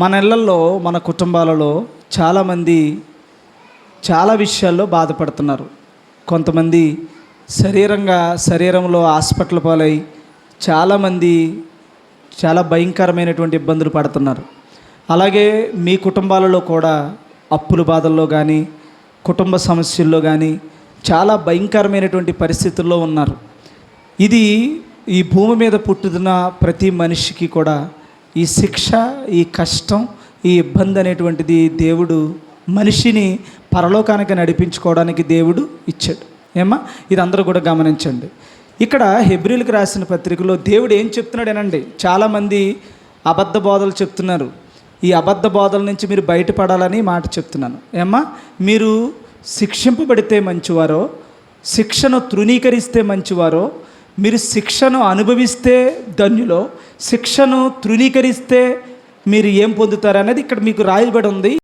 మన ఇళ్ళల్లో మన కుటుంబాలలో చాలామంది చాలా విషయాల్లో బాధపడుతున్నారు. కొంతమంది శరీరంగా శరీరంలో హాస్పిటల్ పాలై చాలామంది చాలా భయంకరమైనటువంటి ఇబ్బందులు పడుతున్నారు. అలాగే మీ కుటుంబాలలో కూడా అప్పుల బాధల్లో కానీ కుటుంబ సమస్యల్లో కానీ చాలా భయంకరమైనటువంటి పరిస్థితుల్లో ఉన్నారు. ఇది ఈ భూమి మీద పుట్టుతున్న ప్రతి మనిషికి కూడా ఈ శిక్ష ఈ కష్టం ఈ ఇబ్బంది అనేటువంటిది దేవుడు మనిషిని పరలోకానికి నడిపించుకోవడానికి దేవుడు ఇచ్చాడు. ఏమ్మా? ఇది అందరూ కూడా గమనించండి. ఇక్కడ హెబ్రిల్కి రాసిన పత్రికలో దేవుడు ఏం చెప్తున్నాడేనండి? చాలామంది అబద్ధ బోధలు చెప్తున్నారు. ఈ అబద్ధ బోధల నుంచి మీరు బయటపడాలని మాట చెప్తున్నాను. ఏమ్మా? మీరు శిక్షింపబడితే మంచివారో శిక్షను తృణీకరిస్తే మంచివారో మీరు శిక్షను అనుభవిస్తే ధన్యులో శిక్షను తృణీకరిస్తే మీరు ఏం పొందుతారు అనేది ఇక్కడ మీకు రాయబడి ఉంది.